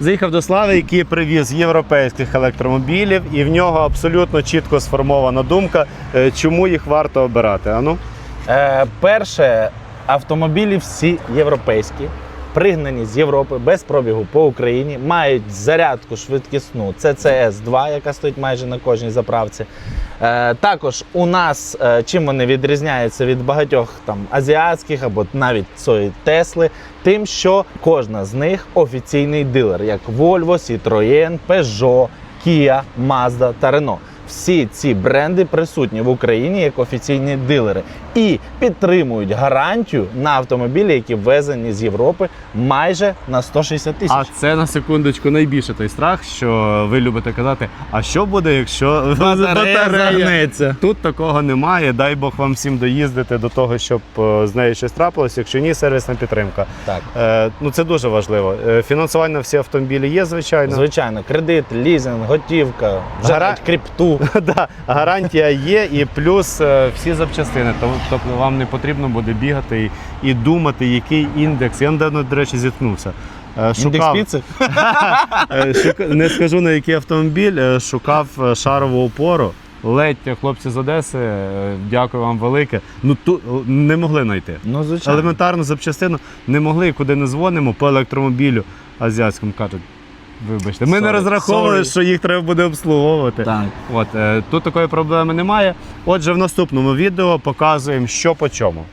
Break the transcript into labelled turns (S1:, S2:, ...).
S1: Заїхав до Слави, який привіз європейських електромобілів, і в нього абсолютно чітко сформована думка, е, чому їх варто обирати. Ану?
S2: Е, перше, автомобілі всі європейські, пригнані з Європи без пробігу по Україні, мають зарядку швидкісну CCS 2, яка стоїть майже на кожній заправці. Е, також у нас е, чим вони відрізняються від багатьох там азіатських або навіть цієї Тесли, тим, що кожна з них офіційний дилер, як Volvo, Citroën, Peugeot, Kia, Mazda та Renault. Всі ці бренди присутні в Україні як офіційні дилери і підтримують гарантію на автомобілі, які ввезені з Європи майже на 160 тисяч.
S1: А це на секундочку найбільше той страх, що ви любите казати: а що буде, якщо
S2: загнеться.
S1: Тут такого немає. Дай Бог вам всім доїздити до того, щоб е, з нею щось трапилось. Якщо ні, сервісна підтримка.
S2: Так.
S1: Е, ну це дуже важливо. Е, фінансування всі автомобілі є, звичайно.
S2: Звичайно, кредит, лізинг, готівка, вже
S1: Гара-
S2: навіть крипту.
S1: да, гарантія є, і плюс е, всі запчастини. Тобто вам не потрібно буде бігати і, і думати, який індекс. Я недавно, до речі, зіткнувся. Е,
S2: Індекс піци.
S1: Е, шука- Не скажу на який автомобіль, е, шукав шарову опору. Ледь хлопці з Одеси, дякую вам велике. Ну тут не могли знайти.
S2: Ну, звичайно.
S1: Елементарну запчастину не могли, куди не дзвонимо по електромобілю азіатському кажуть. Вибачте, ми не розраховували,
S2: sorry.
S1: що їх треба буде обслуговувати.
S2: Так.
S1: От, е, тут такої проблеми немає. Отже, в наступному відео показуємо, що по чому.